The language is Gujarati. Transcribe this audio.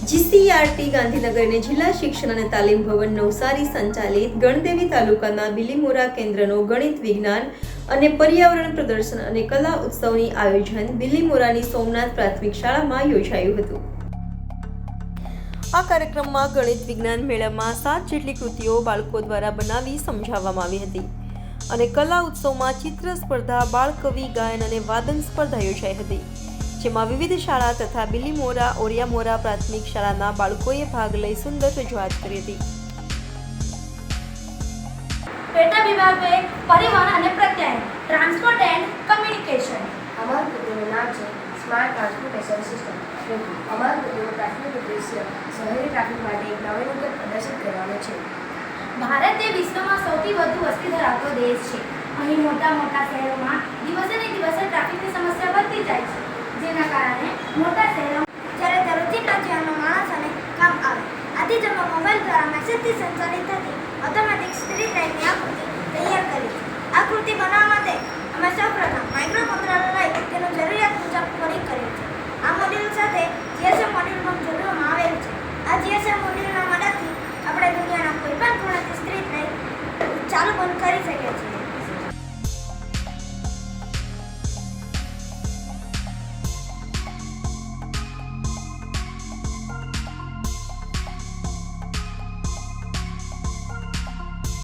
જીસીઆરટી ગાંધીનગરને જિલ્લા શિક્ષણ અને તાલીમ ભવન નવસારી સંચાલિત ગણદેવી તાલુકાના બિલીમોરા કેન્દ્રનો ગણિત વિજ્ઞાન અને પર્યાવરણ પ્રદર્શન અને કલા ઉત્સવની આયોજન બિલીમોરાની સોમનાથ પ્રાથમિક શાળામાં યોજાયું હતું. આ કાર્યક્રમમાં ગણિત વિજ્ઞાન મેળામાં સાત જેટલી કૃતિઓ બાળકો દ્વારા બનાવી સમજાવવામાં આવી હતી અને કલા ઉત્સવમાં ચિત્ર સ્પર્ધા, બાળકવિ, ગાયન અને વાદન સ્પર્ધા યોજાઈ હતી. જેમાં વિવિધ શાળા તથા બિલીમોરા ઓરિયામોરા પ્રાથમિક શાળાના બાળકોએ ભાગ લઈ સુંદર રજૂઆત કરી હતી. પેટા વિભાગે પરિવહન અને પ્રત્યાયન ટ્રાન્સપોર્ટ એન્ડ કમ્યુનિકેશન અમારું કુટુંબનું નામ છે સ્માર્ટ ટ્રાન્સપોર્ટેશન સિસ્ટમ અમારું કુટુંબનું પ્રાથમિક ઉદ્દેશ્ય શહેરી ટ્રાફિક માટે એક નવીનતમ પ્રદર્શિત કરવાનો છે. ભારત એ વિશ્વમાં સૌથી વધુ વસ્તી ધરાવતો દેશ છે. અહીં મોટા મોટા શહેરોમાં દિવસે ને દિવસે ટ્રાફિકની સમસ્યા વધતી જાય છે. મોબાઈલ દ્વારા મેસેજથી સંચાલિત થતી ઓટોમેટિક સ્ટ્રીટ લાઇટની આકૃતિ તૈયાર કરી આકૃતિ બનાવવા માટે અમે સૌપ્રથમ માઇક્રો કન્ટ્રોલર લઈ તેનું જરૂરિયાત મુજબ કોડિંગ કર્યું છે. આ મોડ્યુલ સાથે જીએસએમ મોડ્યુલ પણ જોડવામાં આવેલ છે. આ જીએસએમ મોડ્યુલના મદદથી આપણે દુનિયાના કોઈપણ ખૂણાથી સ્ટ્રીટ લાઇટ ચાલુ બંધ કરી શકીએ છીએ.